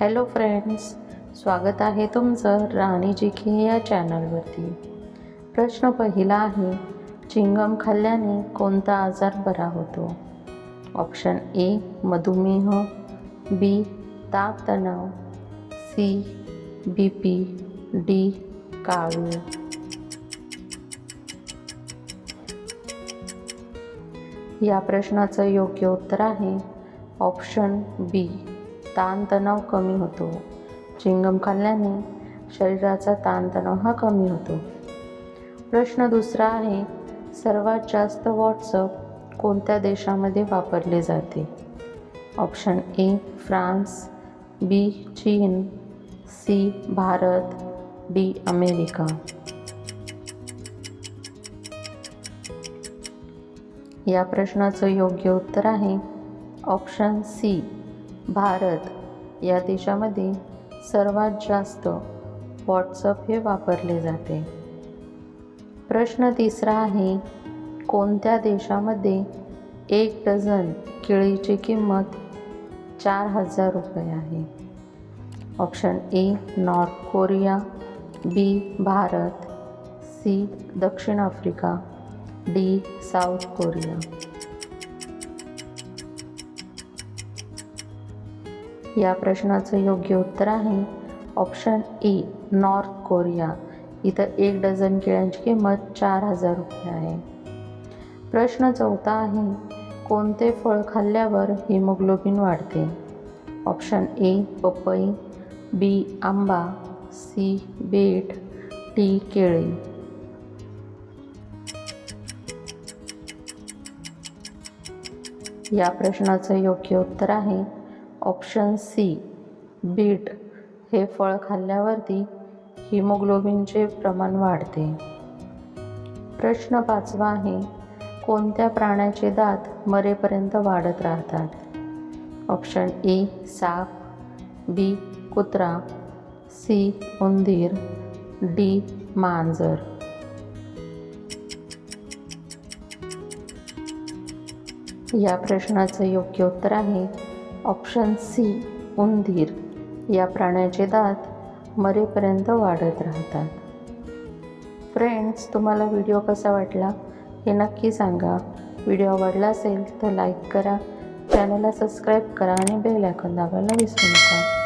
Hello friends स्वागत आहे तुमचं राणी जी या चॅनलवरती. प्रश्न पहिला आहे चिंगम खाल्ल्याने कोणता आजार बरा होतो? ऑप्शन ए मधुमेह बी ताप तणाव सी बी पी डी कावीळ या प्रश्नाचं योग्य उत्तर आहे ऑप्शन बी. ताणतणाव कमी होतो. चिंगम खाल्ल्याने शरीराचा ताणतणाव हा कमी होतो. प्रश्न दुसरा आहे सर्वात जास्त व्हॉट्सअप कोणत्या देशामध्ये वापरले जाते? ऑप्शन ए फ्रान्स बी चीन सी भारत डी अमेरिका. या प्रश्नाचं योग्य उत्तर आहे ऑप्शन सी. भारत या देशामध्ये सर्वात जास्त व्हॉट्सअप हे वापरले जाते. प्रश्न तिसरा आहे कोणत्या देशामध्ये एक डझन केळीची किंमत चार हजार रुपये आहे? Option A North Korea B Bharat C दक्षिण आफ्रिका डी साऊथ कोरिया. या प्रश्नाचं योग्य उत्तर आहे. ऑप्शन ए नॉर्थ कोरिया इथं एक डझन केळ्यांची किंमत चार हजार रुपये आहे. प्रश्न चौथा आहे कोणते फळ खाल्ल्यावर हिमोग्लोबिन वाढते? ऑप्शन ए पपई. बी आंबा. C bit. टी केळी. या प्रश्नाचं योग्य उत्तर आहे ऑप्शन सी बीट. हे फळ खाल्ल्यावरती हिमोग्लोबिनचे प्रमाण वाढते. प्रश्न पाचवा आहे कोणत्या प्राण्याचे दात मरेपर्यंत वाढत राहतात? ऑप्शन ए साप बी कुत्रा सी उंदीर डी मांजर. या प्रश्नाचं योग्य उत्तर आहे ऑप्शन सी उंदीर. या प्राण्याचे दात मरेपर्यंत वाढत राहतात. फ्रेंड्स तुम्हाला व्हिडिओ कसा वाटला? हे नक्की सांगा. व्हिडिओ आवडला असेल तर लाईक करा. चॅनलला सबस्क्राईब करा आणि बेल आयकॉन दाबायला विसरू नका.